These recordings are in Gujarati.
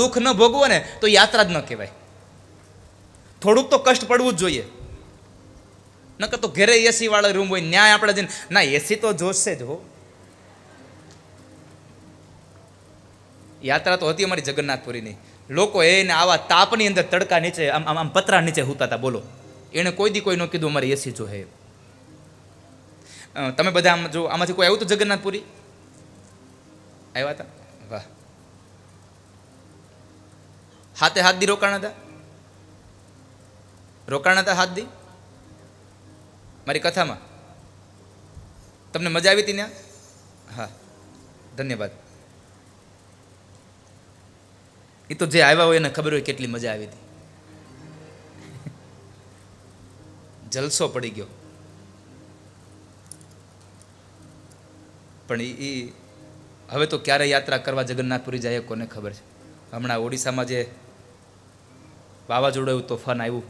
દુઃખ ન ભોગવો ને તો યાત્રા જ ન કહેવાય. થોડુંક તો કષ્ટ પડવું જ જોઈએ. નકર તો ઘરે એસી વાળો રૂમ હોય, ન્યાય આપણે જઈને ના એસી તો જોશે જ હો. યાત્રા તો હતી અમારી જગન્નાથપુરીની. લોકો એને આવા તાપની અંદર તડકા નીચે, આમ આમ પતરા નીચે હુતા હતા, બોલો. એણે કોઈ દી કોઈ ન કીધું અમારે એસી જો હે તમે બધા આમ જો, આમાંથી કોઈ આવ્યું તો જગન્નાથપુરી? આવ્યા હતા? વાહ. હાથે હાથ દી રોકાણ હતા? રોકાણ હતા હાથ દી? મારી કથામાં? તમને મજા આવી હતી ત્યાં? હા, ધન્યવાદ. એ તો જે આવ્યા હોય એને ખબર હોય કેટલી મજા આવી હતી. જલસો પડી ગયો. પણ એ હવે તો ક્યારે યાત્રા કરવા જગન્નાથપુરી જાય કોને ખબર છે? હમણાં ઓડિશામાં જે વાવાઝોડું એવું તોફાન આવ્યું.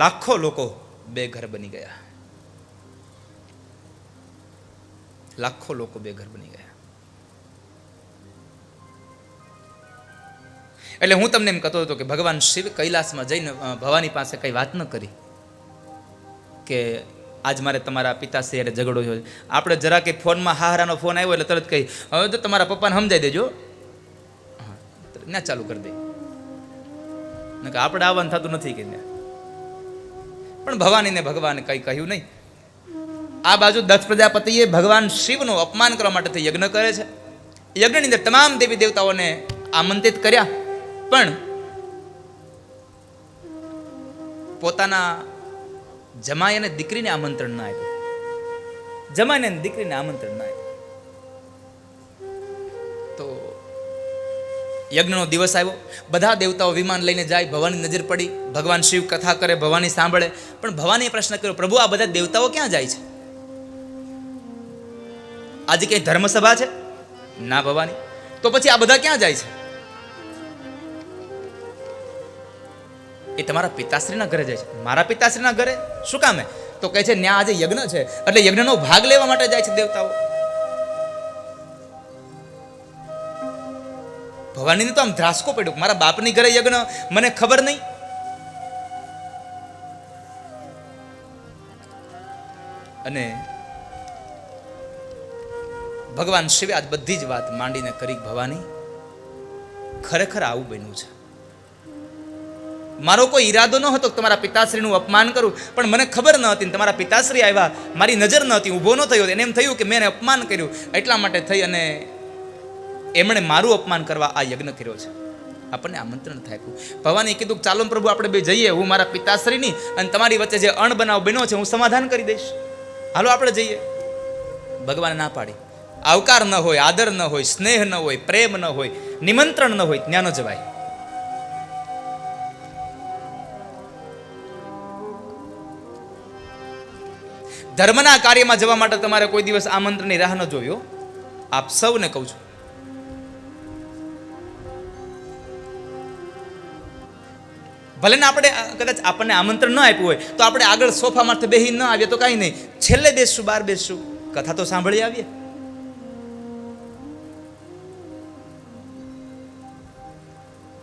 લાખો લોકો બે ઘર બની ગયા. લાખો લોકો બે ઘર બની ગયા. એટલે હું તમને એમ કહેતો હતો કે ભગવાન શિવ કૈલાસમાં જઈને ભવાની પાસે કઈ વાત ન કરી કે આજ મારે તમારા પિતાશ્રી હારે ઝઘડો થયો આપણે જરા કે ફોનમાં હારાનો ફોન આવ્યો એટલે તરત કહી, હવે તો તમારા પપ્પાને સમજાઈ દેજો. ના, ચાલુ કરી દે. નકર આપણે આવવાનું થતું નથી કે પણ ભવાનીને ભગવાને કંઈ કહ્યું નહીં. આ બાજુ દક્ષ પ્રજાપતિએ ભગવાન શિવનું અપમાન કરવા માટે યજ્ઞ કરે છે. યજ્ઞની અંદર તમામ દેવી દેવતાઓને આમંત્રિત કર્યા. પણ પોતાના જમાઈ અને દીકરીને આમંત્રણ ના આપ્યું. જમાઈને દીકરીને આમંત્રણ ના આપ્યું. યજ્ઞનો દિવસ આવ્યો. બધા દેવતાઓ વિમાન લઈને જાય ભવાની નજર પડી. ભગવાન શિવ કથા કરે ભવાની સાંભળે. પણ ભવાનીએ પ્રશ્ન કર્યો, પ્રભુ, આ બધા દેવતાઓ ક્યાં જાય છે? આજે કઈ ધર્મસભા છે? ના ભવાની. તો પછી આ બધા ક્યાં જાય છે? એ તમારા પિતાશ્રીના ઘરે જાય છે. મારા પિતાશ્રીના ઘરે? શું કામે તો કહે છે, ન્યા આજે યજ્ઞ છે. એટલે યજ્ઞનો ભાગ લેવા માટે જાય છે દેવતાઓ. ભવાનીને તો આમ ધ્રાસકો પડ્યો મારા બાપની ઘરે યજ્ઞ, મને ખબર નહીં. અને ભગવાન શિવે આજ બધી જ વાત માંડીને કરી ભવાની, ખરેખર આવું બન્યું છે. મારો કોઈ ઈરાદો ન હતો કે તમારા પિતાશ્રીનું અપમાન કરું, પણ મને ખબર ન હતી તમારા પિતાશ્રી આવ્યા, મારી નજર ન હતી, ઊભો ન થયો. એને એમ થયું કે મેં અપમાન કર્યું, એટલા માટે થઈ અને એમણે મારું અપમાન કરવા આ યજ્ઞ કર્યો છે. આપણને આમંત્રણ થાય ભવાની કીધું ચાલો પ્રભુ, આપણે બે જઈએ, હું મારા પિતાશ્રીની અને તમારી વચ્ચે જે અણ બનાવ બન્યો છે, હું સમાધાન કરી દઈશ. હાલો, આપણે જઈએ. ભગવાન ના પાડી. આવકાર ન હોય, આદર ન હોય, સ્નેહ ન હોય, પ્રેમ ન હોય, નિમંત્રણ ન હોય, ત્યાં જવાય. ધર્મના કાર્યમાં જવા માટે તમારે કોઈ દિવસ આમંત્રણની રાહ ન જોયો આપ સૌને કહું છું ભલે ને આપણે કદાચ આપણને આમંત્રણ ન આપ્યું હોય, તો આપણે આગળ સોફામાંથી બેહી ન આવીએ તો કાંઈ નહીં. છેલ્લે બેસશું, બહાર બેસશું. કથા તો સાંભળી આવીએ.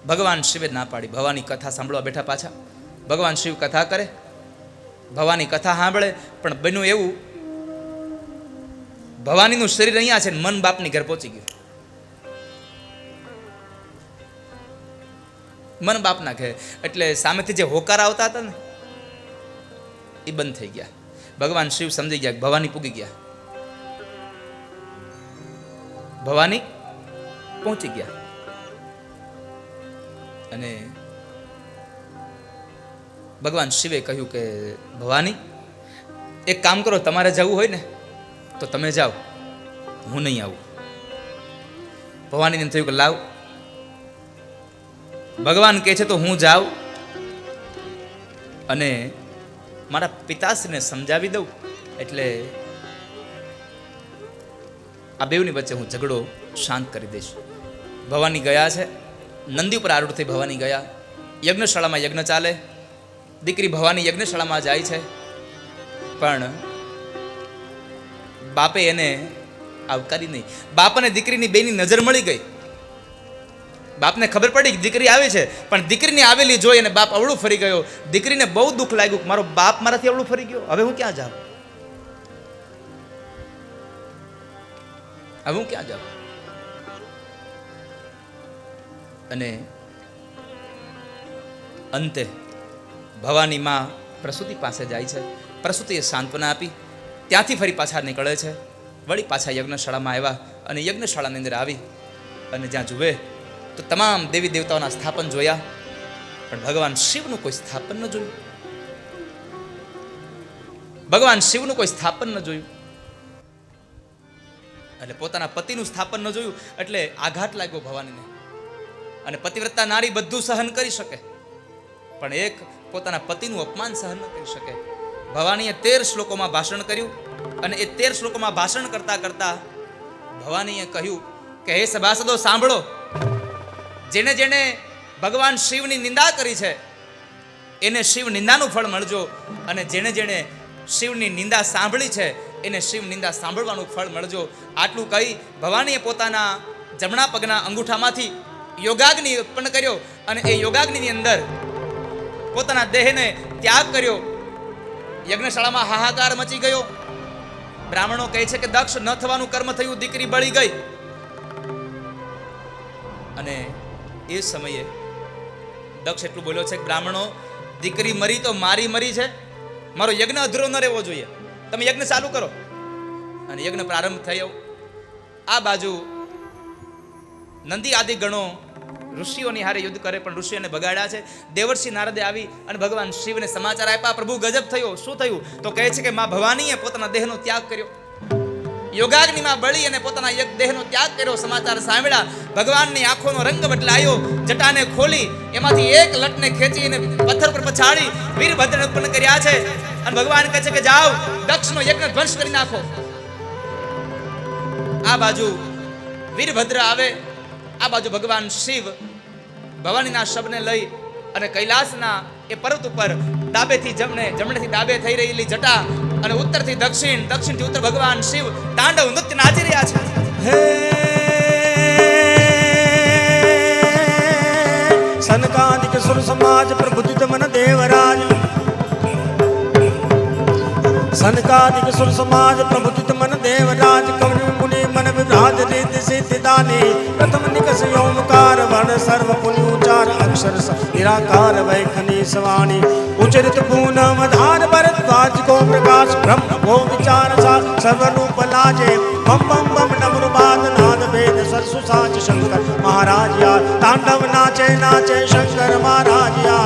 ભગવાન શિવે ના પાડી. ભવાની કથા સાંભળવા બેઠા પાછા. ભગવાન શિવ કથા કરે. ભવાની કથા સાંભળે. પણ બન્યું એવું, ભવાનીનું શરીર અહીંયા છે મન બાપની ઘર પહોંચી ગયું. મન બાપના ઘરે એટલે સામેથી જે હોકાર આવતા હતા ને એ બંધ થઈ ગયા. ભગવાન શિવ સમજી ગયા ભવાની પૂગી ગયા. ભવાની પહોંચી ગયા. અને ભગવાન શિવે કહ્યું કે, ભવાની, એક કામ કરો, તમારે જવું હોય ને, તો તમે જાઓ. હું નહીં આવું. ભવાનીને થયું કે લાવ ભગવાન કહે છે, તો હું જાઉં અને મારા પિતાશ્રીને સમજાવી દઉં. એટલે આ બેવની વચ્ચે હું ઝઘડો શાંત કરી દઈશ. ભવાની ગયા છે, નંદી ઉપર આરૂઢ થઈ ભવાની ગયા, યજ્ઞશાળામાં યજ્ઞ ચાલે, દીકરી ભવાની યજ્ઞશાળામાં જાય છે, પણ બાપે એને આવકારી નહીં. બાપ અને દીકરીની બેની નજર મળી ગઈ. બાપને ખબર પડી કે દીકરી આવી છે, પણ દીકરીની આવેલી જોઈ અને બાપ અવળું ફરી ગયો. દીકરીને બહુ દુઃખ લાગ્યું મારો બાપ મારાથી અવળું ફરી ગયો. હવે હું ક્યાં જાઉં? હવે હું ક્યાં જાઉં? અને અંતે ભવાની માં પ્રસૂતિ પાસે જાય છે. પ્રસૂતિએ સાંત્વના આપી. ત્યાંથી ફરી પાછા નીકળે છે. વળી પાછા યજ્ઞશાળામાં આવ્યા અને યજ્ઞશાળાની અંદર આવી અને જ્યાં જુએ તો તમામ દેવી દેવતાઓના સ્થાપન જોયા, પણ ભગવાન શિવનું કોઈ સ્થાપન ન જોયું. ભગવાન શિવનું કોઈ સ્થાપન ન જોયું. એટલે પોતાના પતિનું સ્થાપન ન જોયું, એટલે આઘાત લાગ્યો ભવાનીને. અને પતિવ્રતા નારી બધું સહન કરી શકે, પણ એક પોતાના પતિનું અપમાન સહન ન કરી શકે. ભવાનીએ તેર શ્લોકોમાં ભાષણ કર્યું, અને એ તેર શ્લોકોમાં ભાષણ કરતા કરતા ભવાનીએ કહ્યું કે, હે સભાસદો, સાંભળો. જેને જેને ભગવાન શિવની નિંદા કરી છે, એને શિવ નિંદાનું ફળ મળજો. અને જેણે જેણે શિવની નિંદા સાંભળી છે, એને શિવ નિંદા સાંભળવાનું ફળ મળજો. આટલું કહી ભવાનીએ પોતાના જમણા પગના અંગૂઠામાંથી યોગાગ્નિ ઉત્પન્ન કર્યો અને એ યોગાગ્નિની અંદર પોતાના દેહને ત્યાગ કર્યો. યજ્ઞશાળામાં હાહાકાર મચી ગયો. બ્રાહ્મણો કહે છે કે દક્ષ ન થવાનું કર્મ થયું, દીકરી બળી ગઈ. અને એ સમયે દક્ષ એટલું બોલ્યો છે કે, બ્રાહ્મણો, દીકરી મરી તો મારી મરી છે. મારો યજ્ઞ અધૂરો ન રહેવો જોઈએ. તમે યજ્ઞ ચાલુ કરો. અને યજ્ઞ પ્રારંભ થયો. આ બાજુ નંદી આદિ ગણો ઋષિઓની હારે યુદ્ધ કરે, પણ ઋષિઓને બગાડ્યા છે. દેવર્ષિ નારદે આવી અને ભગવાન શિવને સમાચાર આપ્યા. પ્રભુ ગજબ થયો. શું થયું? તો કહે છે કે, મા ભવાનીએ પોતાના દેહનો ત્યાગ કર્યો. યોગાગ્નિમાં બળી અને પોતાના યજ્ઞ દેહનો ત્યાગ કર્યો, સમાચાર સાંભળ્યા. ભગવાનની આંખોનો રંગ બદલાયો, જટાને ખોલી, એમાંથી એક લટને ખેંચીને પથ્થર પર પછાડી વીરભદ્રને ઉત્પન્ન કર્યા છે. અને ભગવાન કહે છે કે જાઓ, દક્ષનો યજ્ઞ ધ્વંસ કરી નાખો. આ બાજુ વીરભદ્ર આવે, આ બાજુ ભગવાન શિવ ભવાનીના શબને લઈ અને કૈલાસના એ પર્વત ઉપર ડાબેથી જમણે, જમણેથી ડાબે થઈ રહેલી જટા અને ઉત્તરથી દક્ષિણ, દક્ષિણથી ઉત્તર ભગવાન શિવ તાંડવ નૃત્ય નાચી રહ્યા છે. હે સનકાદિક સુર સમાજ પ્રબુદ્ધિત મન દેવરાજ सनकादिक सुर समाज प्रभु कित मन देवराज कवि मुनि मन विराज रीत सिद्धि दाने प्रथम निकस योमकार वर्ण सर्व पुनि उचार अक्षर निराकार वैखनी सवाणी उचरित पूनम धार भरद्वाज को प्रकाश ब्रह्म को विचार सा सर्वरूप लाजे बम बम बम नमरुपाद नाद वेद सरसु साच शंकर महाराज या तांडव नाचे नाचे शंकर महाराज या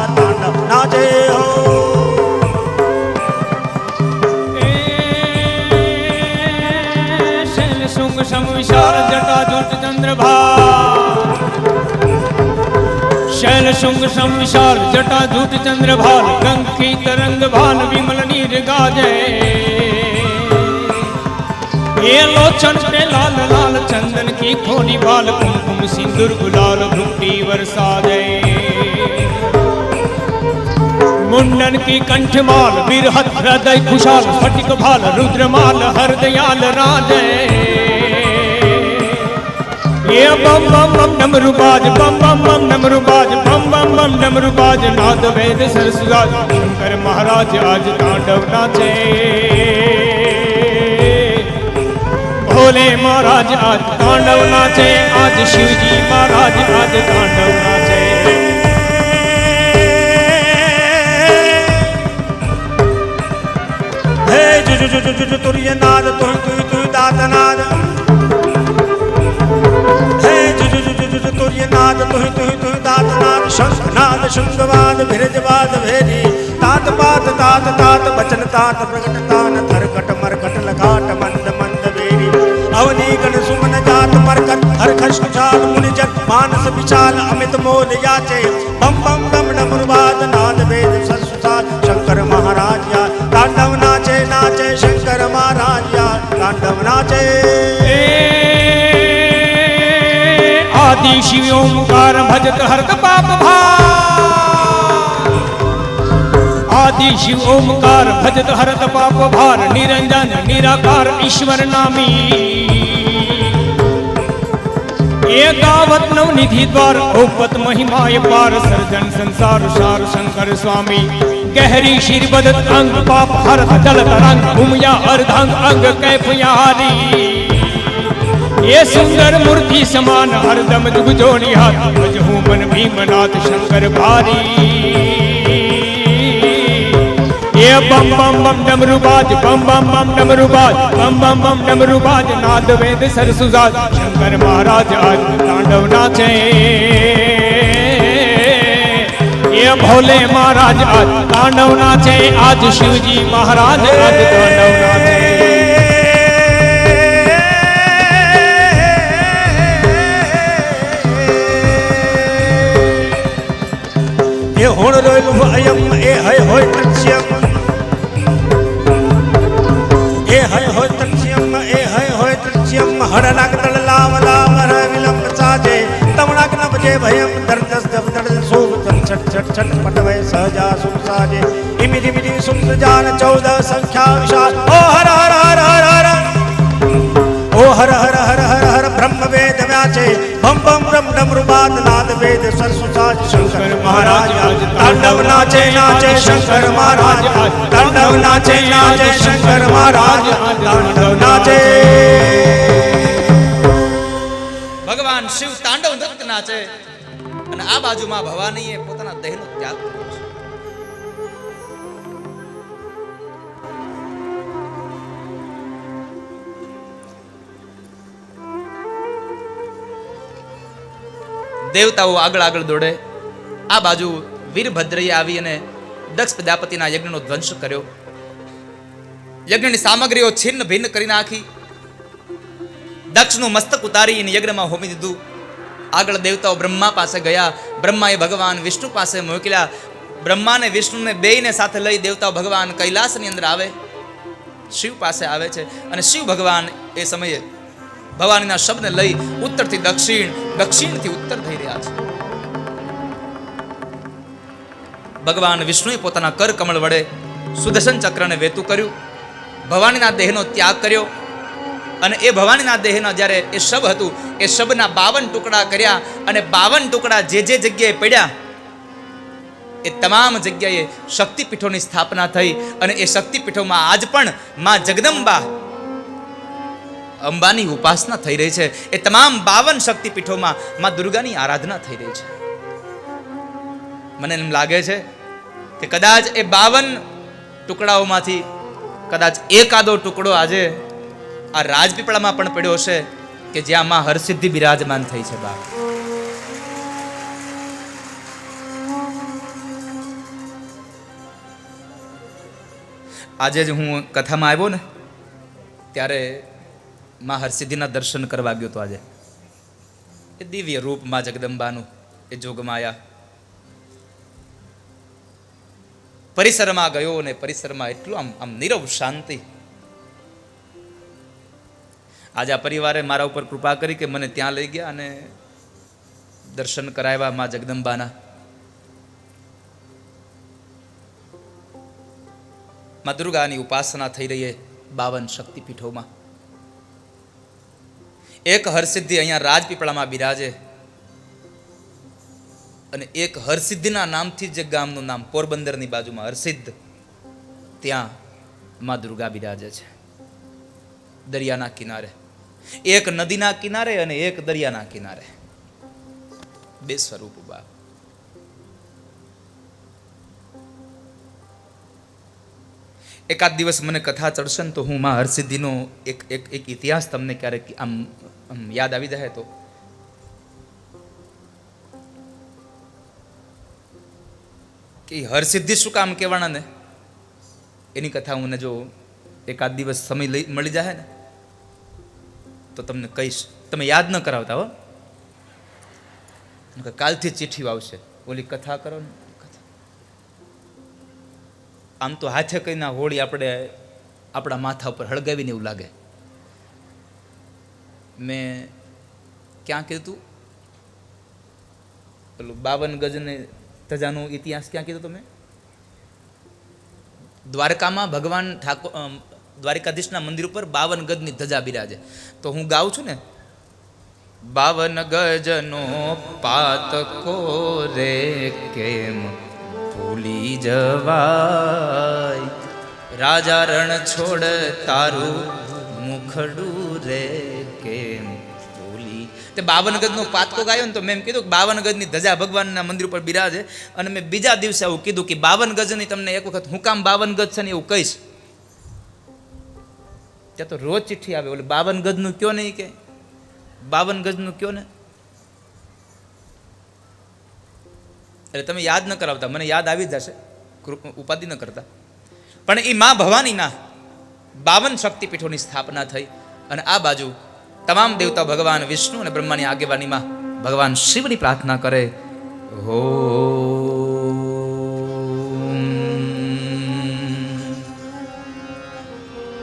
શૈલ શુંગ સમ વિશાલ જટા જૂટ ચંદ્ર ભાલ કંકી તરંગ ભાલ વિમલ નીર ગાજે એ લોચન પે લાલ લાલ ચંદન કી ખોલી બાલ કુમકુમ સિંદુર ગુલાલ ભૂટી વરસાજે મુંડન કી કંઠ માલ વિરહત હૃદય ખુશાલ સ્ફટિક ભાલ રુદ્રમાલ હરદયાલ રાજે बम बम बम बम डमरुबाज बम बम बम डमरुबाज बम बम बम डमरुबाज नाद वेद सरसुराज शंकर महाराज आज तांडव नाचे भोले महाराज आज तांडव नाचे आज शिवजी महाराज आज तांडव नाचे हे जु जु जु जु जु तुरिय नाद तुम तुम दात नाद નાદ તુહિ તુહિ તુહિ તાતનાદ શંખનાદ શુંગવાદ ભિરજવાદ ભેરી તાત, પાત, તાત તાત વચન તાત, પ્રગટ, તાન, થરકટ, મરકટ લઘાટ મંદ મંદ, વેરી. અવની ગણ સુમન જાત, મરકટ હરખશ કુશાલ મુનિજન માનસ, વિશાલ, અમિત, મોલ, યાચે श्री शिव ओंकार भजत हरत पाप भा आदि शिव ओंकार भजत हरत पाप भार, निरंजन निराकार ईश्वर नामी। एकावत नवनिधि द्वार ओपत महिमाय पार, सर्जन संसार सार शंकर स्वामी। गहरी श्री बदत अंग, पाप हरत जल तरंग भूमिया अर्धांग, अंग कैफयारी કૈફયારી એ સુંદર મૂર્તિ સમાન હરદમ જુગ જોડી હાથ ભજ હું મન ભીમનાથ શંકર ભારી એ બમ બમ બમ ડમરુ બાજ બમ બમ બમ ડમરુ બાજ બમ બમ બમ ડમરુ બાજ નાદ વેદ સરસુજાજ શંકર મહારાજ આજ તાંડવ નાચે એ ભોલે મહારાજ આજ તાંડવ નાચે આજ એ હોણ રોયલું અયમ એ હય હોય તત્સ્યમ. એ હય હોય તત્સ્યમ, એ હય હોય તત્સ્યમ. હરનાક તળ લાવ લાવ, હર વિલંબ સાજે તમણાક ન બજે ભયમ દર્દસ દબ દર્દ સોગ તમ છટ છટ છટ પટવે સહજા સુખ સાજે. ઇમિ ધિમિ ધિમિ સુખ જાન ચૌદ સંખ્યા વિશાલ ઓ મહારાજ તાંડવ નાચે નાચે શંકર મહારાજ તાંડવ નાચે નાચે શંકર મહારાજ તાંડવ નાચે ભગવાન શિવ તાંડવ નૃત્ય નાચે અને આ બાજુમાં ભવાનીએ પોતાના દેહનો ત્યાગ કર્યો દેવતાઓ આગળ આગળ દોડે. આ બાજુ વીરભદ્રએ આવી અને દક્ષ પ્રજાપતિના યજ્ઞનો ધ્વંસ કર્યો. યજ્ઞની સામગ્રીઓ છિન્ન ભિન્ન કરી નાખી. દક્ષનું મસ્તક ઉતારી અને યજ્ઞમાં હોમી દીધું. આગળ દેવતાઓ બ્રહ્મા પાસે ગયા. બ્રહ્માએ ભગવાન વિષ્ણુ પાસે મોકલ્યા. બ્રહ્માને વિષ્ણુને બેયને સાથે લઈ દેવતાઓ ભગવાન કૈલાસની અંદર આવે. શિવ પાસે આવે છે અને શિવ ભગવાન એ સમયે ભવાનીના શબ્દને લઈ ઉત્તરથી દક્ષિણ, દક્ષિણથી ઉત્તર થઈ રહ્યા છે. ભગવાન વિષ્ણુએ પોતાના કર કમળ વડે સુદર્શન ચક્રને વેતું કર્યું. ભવાનીના દેહનો ત્યાગ કર્યો. અને એ ભવાનીના દેહના જ્યારે એ શબ હતું, એ શબના બાવન ટુકડા કર્યા અને બાવન ટુકડા જે જે જગ્યાએ પડ્યા, એ તમામ જગ્યાએ શક્તિપીઠોની સ્થાપના થઈ અને એ શક્તિપીઠોમાં આજ પણ મા જગદંબા અંબાની ઉપાસના થઈ રહી છે. એ તમામ બાવન શક્તિપીઠોમાં મા દુર્ગાની આરાધના થઈ રહી છે. મને એમ લાગે છે કે કદાચ એ બાવન ટુકડાઓમાંથી કદાચ એકાદો ટુકડો આજે આ રાજપીપળામાં પણ પડ્યો હશે કે જ્યાં માં હરસિદ્ધિ બિરાજમાન થઈ છે બાપ. આજે જ હું કથામાં આવ્યો ને, ત્યારે માં હરસિદ્ધિના દર્શન કરવા ગયો તો આજે. એ દિવ્ય રૂપમાં જગદંબાનું, એ જોગમાયા પરિસરમાં ગયો અને પરિસરમાં એટલું આમ આમ નીરવ શાંતિ. આજે આ પરિવારે મારા ઉપર કૃપા કરી કે મને ત્યાં લઈ ગયા અને દર્શન કરાવ્યા મા જગદંબાના. મા દુર્ગાની ઉપાસના થઈ રહી છે બાવન શક્તિપીઠોમાં. એક હરસિદ્ધિ અહીંયા રાજપીપળામાં બિરાજે. અને એક હરસિદ્ધિના નામથી જે ગામનું નામ પોરબંદરની બાજુમાં હરસિદ્ધ, ત્યાં માં દુર્ગા બિરાજે છે. દરિયાના કિનારે. એક નદીના કિનારે અને એક દરિયાના કિનારે. બે સ્વરૂપ બાપ એકાદ દિવસ મને કથા ચડશે ને તો હું માં હરસિદ્ધિનો એક એક ઇતિહાસ તમને ક્યારેક આમ આમ યાદ આવી જાય તો કે હરસિદ્ધિ શું કામ કહેવાના ને? એની કથા હું જો એકાદ દિવસ સમય લઈ મળી જાય ને, તો તમને કહીશ. તમે યાદ ન કરાવતા હો. કાલથી ચિઠ્ઠીઓ આવશે ઓલી કથા કરો ને આમ તો હાથે કહીને હોળી આપણે, આપણા માથા ઉપર હળગાવીને એવું લાગે. મેં ક્યાં કીધું પેલું બાવન ગજને ધજાનો ઇતિહાસ ક્યાં કીધો તમે? દ્વારકામાં ભગવાન ઠાકોર દ્વારિકાધીશના મંદિર ઉપર બાવન ગજની ધજા બિરાજે. તો હું ગાઉં છું ને? બાવન ગજનો પાતકો રે કેમ ભૂલી જવાય? રાજા રણ છોડ તારું મુખડું રે તે બાવન ગજનો પાતકો ગાયો ને તો મેં કીધું કે બાવન ગજની ધજા ભગવાનના મંદિર ઉપર બિરાજે અને મેં બીજા દિવસે આવું કીધું કે બાવન ગજની તમને એક વખત હું કામ બાવન ગજ છે ને એવું કહીશ. ત્યાં તો રોજ ચિઠ્ઠી આવે, ઓલી બાવન ગજનું કયો નહીં કે? બાવન ગજનું કયો ને? એટલે તમે યાદ ન કરાવતા, મને યાદ આવી જશે ઉપાધિ ન કરતા. પણ એ મા ભવાનીના બાવન શક્તિપીઠોની સ્થાપના થઈ અને આ બાજુ તમામ દેવતા ભગવાન વિષ્ણુ અને બ્રહ્માની આગેવાનીમાં ભગવાન શિવની પ્રાર્થના કરે. હો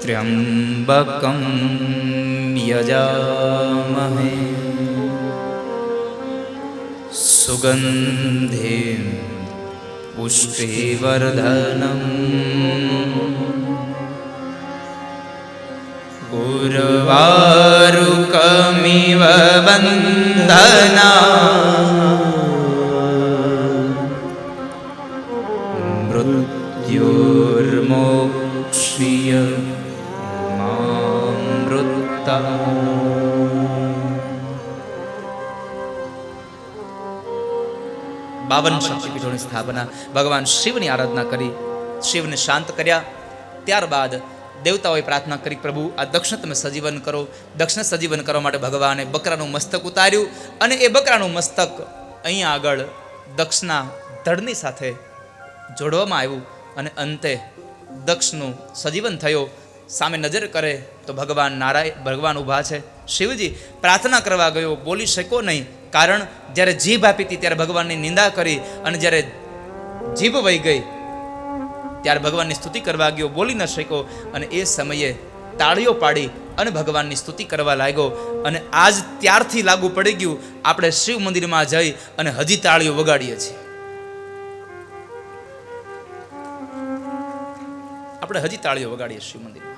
ત્ર્યંબકમ યજામહે. સુગંધે પુષ્ટિવર્ધનમ. ઉર્વારુકમિવ બંધના મૃત્યુર્મોક્ષ્ય મામૃતા બાવન શક્તિપીઠોની સ્થાપના ભગવાન શિવની આરાધના કરી શિવને શાંત કર્યા ત્યારબાદ દેવતાઓએ પ્રાર્થના કરી પ્રભુ, આ દક્ષિણ તમે સજીવન કરો. દક્ષિણ સજીવન કરવા માટે ભગવાને બકરાનું મસ્તક ઉતાર્યું અને એ બકરાનું મસ્તક અહીંયા આગળ દક્ષના ધડની સાથે જોડવામાં આવ્યું અને અંતે દક્ષનું સજીવન થયો. સામે નજર કરે તો ભગવાન નારાયણ ભગવાન ઊભા છે. શિવજી પ્રાર્થના કરવા ગયો, બોલી શકો નહીં. કારણ જ્યારે જીભ આપી હતી ત્યારે ભગવાનની નિંદા કરી અને જ્યારે જીભ વહી ગઈ ત્યારે ભગવાનની સ્તુતિ કરવા ગયો, બોલી ન શક્યો. અને એ સમયે તાળીઓ પાડી અને ભગવાનની સ્તુતિ કરવા લાગ્યો. અને આજ ત્યારથી લાગુ પડી ગયું, આપણે શિવ મંદિરમાં જઈ અને હજી તાળીઓ વગાડીએ છીએ. આપણે હજી તાળીઓ વગાડીએ શિવ મંદિરમાં.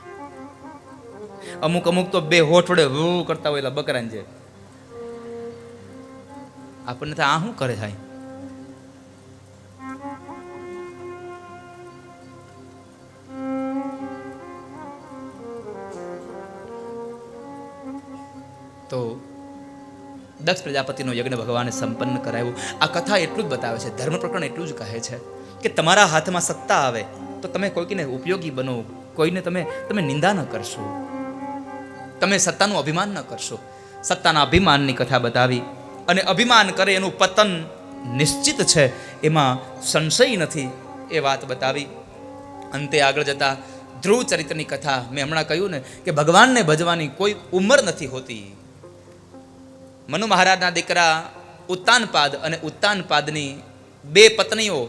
અમુક અમુક તો બે હોઠ વડે હુ કરતા હોય એટલે બકરાને જે. આપણને તો આ શું કરે થાય? તો દક્ષ પ્રજાપતિનો યજ્ઞ ભગવાને સંપન્ન કરાવ્યો. આ કથા એટલું જ બતાવે છે, ધર્મ પ્રકરણ એટલું જ કહે છે કે તમારા હાથમાં સત્તા આવે તો તમે કોઈકને ઉપયોગી બનો, કોઈને તમે તમે નિંદા ન કરશો. તમે સત્તાનું અભિમાન ન કરશો. સત્તાના અભિમાનની કથા બતાવી અને અભિમાન કરે એનું પતન નિશ્ચિત છે એમાં સંશય નથી એ વાત બતાવી. અંતે આગળ જતા ધ્રુવ ચરિત્રની કથા મેં હમણાં કહ્યું ને કે ભગવાનને ભજવાની કોઈ ઉંમર નથી હોતી. મનુ મહારાજના દીકરા ઉત્તાનપાદ અને ઉત્તાનપાદની બે પત્નીઓ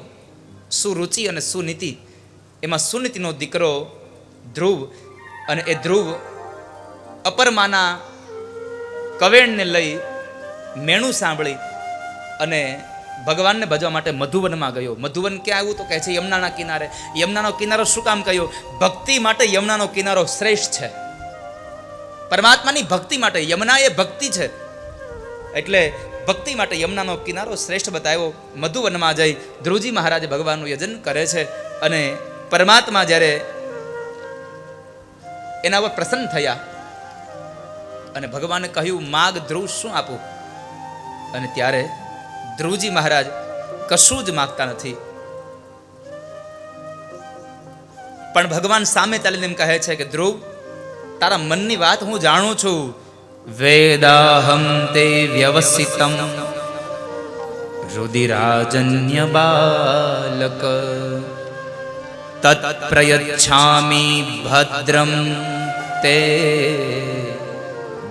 સુરુચિ અને સુનીતિ. એમાં સુનીતિનો દીકરો ધ્રુવ અને એ ધ્રુવ અપરમાના કવેણને લઈ મેણું સાંભળી અને ભગવાનને ભજવા માટે મધુવનમાં ગયો. મધુવન ક્યાં આવ્યું તો કહે છે, યમુનાના કિનારે. યમુનાનો કિનારો શું કામ કહ્યો? ભક્તિ માટે યમુનાનો કિનારો શ્રેષ્ઠ છે. પરમાત્માની ભક્તિ માટે યમુના એ ભક્તિ છે. એટલે ભક્તિ માટે યમુનાનો કિનારો શ્રેષ્ઠ બતાવ્યો. મધુવનમાં જઈ ધ્રુવજી મહારાજ ભગવાનનું યજન કરે છે અને પરમાત્મા જ્યારે એના પર પ્રસન્ન થયા અને ભગવાને કહ્યું, માગ ધ્રુવ, શું આપું? અને ત્યારે ધ્રુવજી મહારાજ કશું જ માગતા નથી. પણ ભગવાન સામે એમ કહે છે કે, ધ્રુવ, તારા મનની વાત હું જાણું છું. વેદાહમ તે વ્યવસિતમ રુધિરાજન્ય બાલક તત્પ્રયચ્છામિ ભદ્રમ તે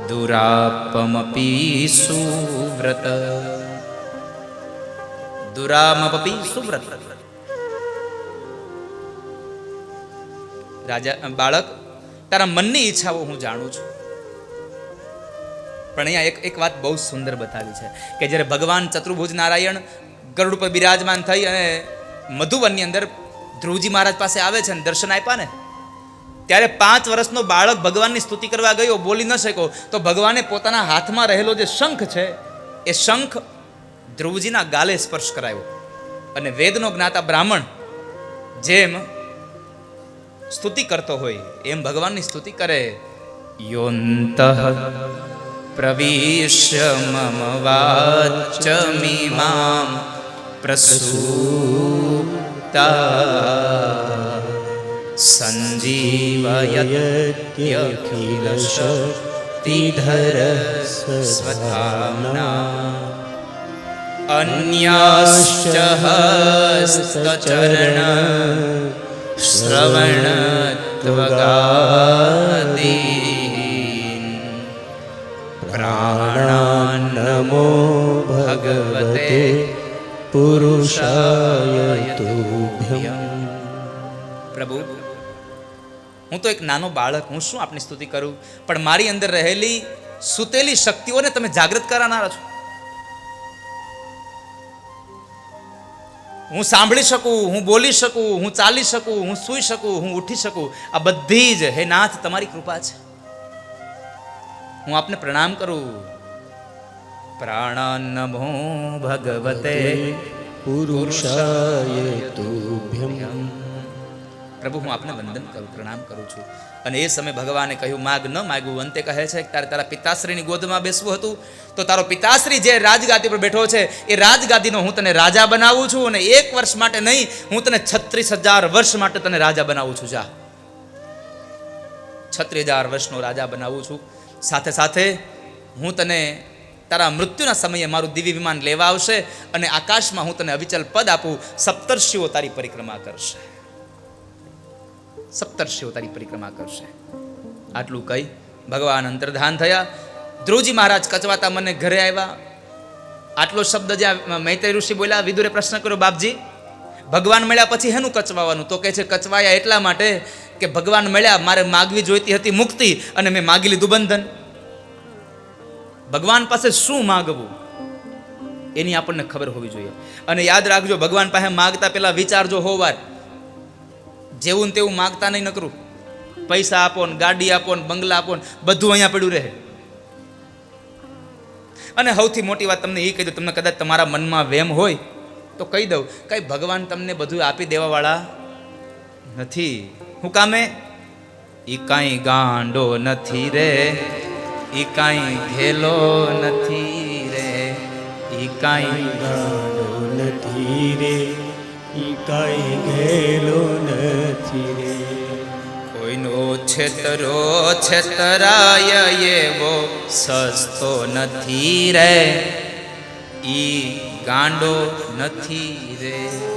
દુરાપમપી સુવ્રત દુરામપી સુવ્રત રાજા બાળક તારા મનની ઈચ્છાઓ હું જાણું છું. પણ અહીંયા એક એક વાત બહુ સુંદર બતાવી છે કે જ્યારે ભગવાન ચતુર્ભુજ નારાયણ ગરુડ પર બિરાજમાન થઈ અને મધુવનની અંદર ધ્રુવજી મહારાજ પાસે આવે છે અને દર્શન આપ્યા ને, ત્યારે પાંચ વર્ષનો બાળક ભગવાનની સ્તુતિ કરવા ગયો, બોલી ન શક્યો, તો ભગવાને પોતાના હાથમાં રહેલો જે શંખ છે, એ શંખ ધ્રુવજીના ગાલે સ્પર્શ કરાયો. અને વેદનો જ્ઞાતા બ્રાહ્મણ જેમ સ્તુતિ કરતો હોય, એમ ભગવાનની સ્તુતિ કરે, યોંત મમ વાચમિમામ પ્રસૂતા સંજીવયત્યખિલ શક્તિધર સ્વધામના અન્યાશ્ચ હસ્તચરણ શ્રવણત્વગાદીન પ્રાણાન્નમો ભગવતે પુરુષાય પ્રભુ હું તો એક નાનો બાળક, હું શું આપની સ્તુતિ કરું? પણ મારી અંદર રહેલી સુતેલી શક્તિઓને તમે જાગૃત કરનારા છો. હું સાંભળી શકું, હું બોલી શકું, હું ચાલી શકું, હું સૂઈ શકું, હું ઉઠી શકું. આ બધી જ, હે નાથ, તમારી કૃપા છે. હું આપને પ્રણામ કરું. પ્રાણાન્નમો ભગવતે પુરુષાય પ્રભુ, હું આપને વંદન કરું, પ્રણામ કરું છું. અને એ સમયે ભગવાને કહ્યું, માગ ન માગ્યું અંતે કહે છે, તારે તારા પિતાશ્રીની ગોદમાં બેસવું હતું, તો તારો પિતાશ્રી જે રાજગાદી પર બેઠો છે, એ રાજગાદીનો હું તને રાજા બનાવું છું અને એક વર્ષ માટે નહીં, હું તને છત્રીસ હજાર વર્ષ માટે તને રાજા બનાવું છું. જા. છત્રીસ હજાર વર્ષનો રાજા બનાવું છું. સાથે સાથે હું તને તારા મૃત્યુના સમયે મારું દિવ્ય વિમાન લેવા આવશે અને આકાશમાં હું તને અવિચલ પદ આપું. સપ્તર્ષિઓ તારી પરિક્રમા કરશે. સપ્તર્ષિઓ તારી પરિક્રમા કરશે. આટલું કહી ભગવાન અંતર્ધાન થયા. ધ્રુવજી મહારાજ કચવાતા મને ઘરે આવ્યા. આટલો શબ્દ જ્યાં મૈત્રી ઋષિ બોલ્યા, વિદુરે પ્રશ્ન કર્યો બાપજી, ભગવાન મળ્યા પછી હેનું કચવાવાનું? તો કહે છે, કચવાયા એટલા માટે કે ભગવાન મળ્યા, મારે માગવી જોઈતી હતી મુક્તિ અને મેં માગી લીધું બંધન. ભગવાન પાસે શું માગવું? એની આપણને ખબર હોવી જોઈએ. અને યાદ રાખજો, ભગવાન પાસે માગતા પહેલા વિચારજો હોવાર. જેવું ને તેવું માગતા નહીં નકરું. પૈસા આપો ને, ગાડી આપો ને, બંગલા આપો ને, બધું અહીંયા પડ્યું રહે. અને સૌથી મોટી વાત તમને એ કહી દઉં, તમને કદાચ તમારા મનમાં વેમ હોય, તો કહી દઉં, કઈ ભગવાન તમને બધું આપી દેવાવાળા નથી. હું કામે? ઈ કાંઈ ગાંડો નથી રે. ઈ કાંઈ ઘેલો નથી રે. ઈ કાંઈ ગાંડો નથી રે. ઈ કાંઈ ઘેલો નથી રે. કોઈનો છેતરો છેતરાય એવો સસ્તો નથી રે. ઈ ગાંડો નથી રે.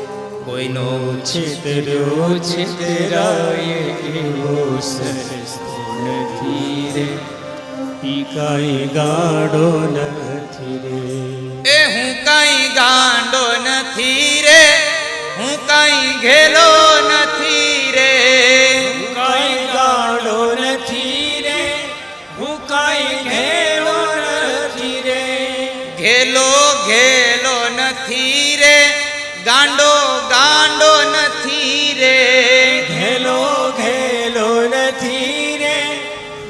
કોઈનો છેતર્યો છેતરાય એવો સસ્તો નથી રે. ઈ કાંઈ ગાડો નથી રે. એ હું કાંઈ ગાંડો નથી રે. હું કાંઈ ઘેલો નથી રે. કાંઈ ગાડો નથી રે. હું કાંઈ ઘેલો નથી રે. ઘેલો ઘેલો નથી રે. ગાંડો ગાંડો નથી રે. ઘેલો ઘેલો નથી રે.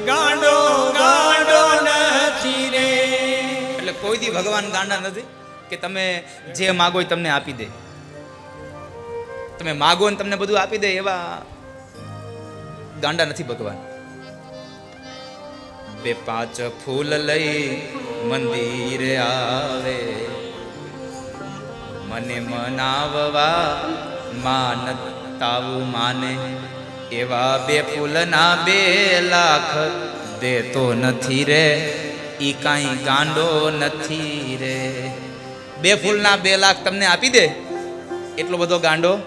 ગાંડો ગાંડો નથી રે. એટલે કોઈ દી ભગવાન ગાંડા નથી કે તમે જે માગો એ તમને આપી દે. તમે માગો ને તમને બધું આપી દે એવા ગાંડા નથી ભગવાન. બે પાંચ ફૂલ લઈ મંદિરે આવે. મને મનાવવા, માન તાવું માને. એવા બે ફૂલના બે લાખ દેતો નથી રે, ઈ કાંઈ ગાંડો નથી રે. બે ફૂલના બે લાખ તમને આપી દે? એટલો બધો ગાંડો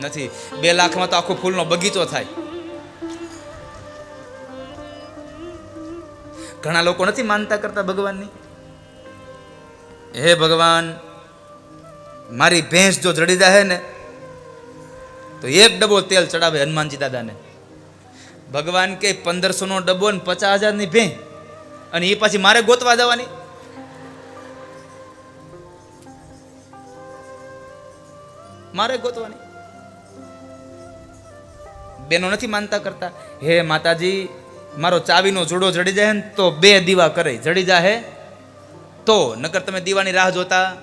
નથી. બે લાખમાં તો આખો ફૂલનો બગીચો થાય. ઘણા લોકો નથી માનતા કરતા ભગવાનની? હે ભગવાન મારી ભેંસ જો જડી જાય ને, તો એક ડબ્બો તેલ ચડાવે હનુમાનજી દાદાને. ભગવાન કે પંદરસો નો ડબ્બો ને પચાસ હજારની ભેં અને એ પાછી મારે ગોતવા જવાની. મારે ગોતવાની. બેનો નથી માનતા કરતા, હે માતાજી, મારો ચાવીનો જોડો જડી જાય ને, તો બે દીવા કરે જડી જાહે તો, નકર તમે દીવાની રાહ જોતા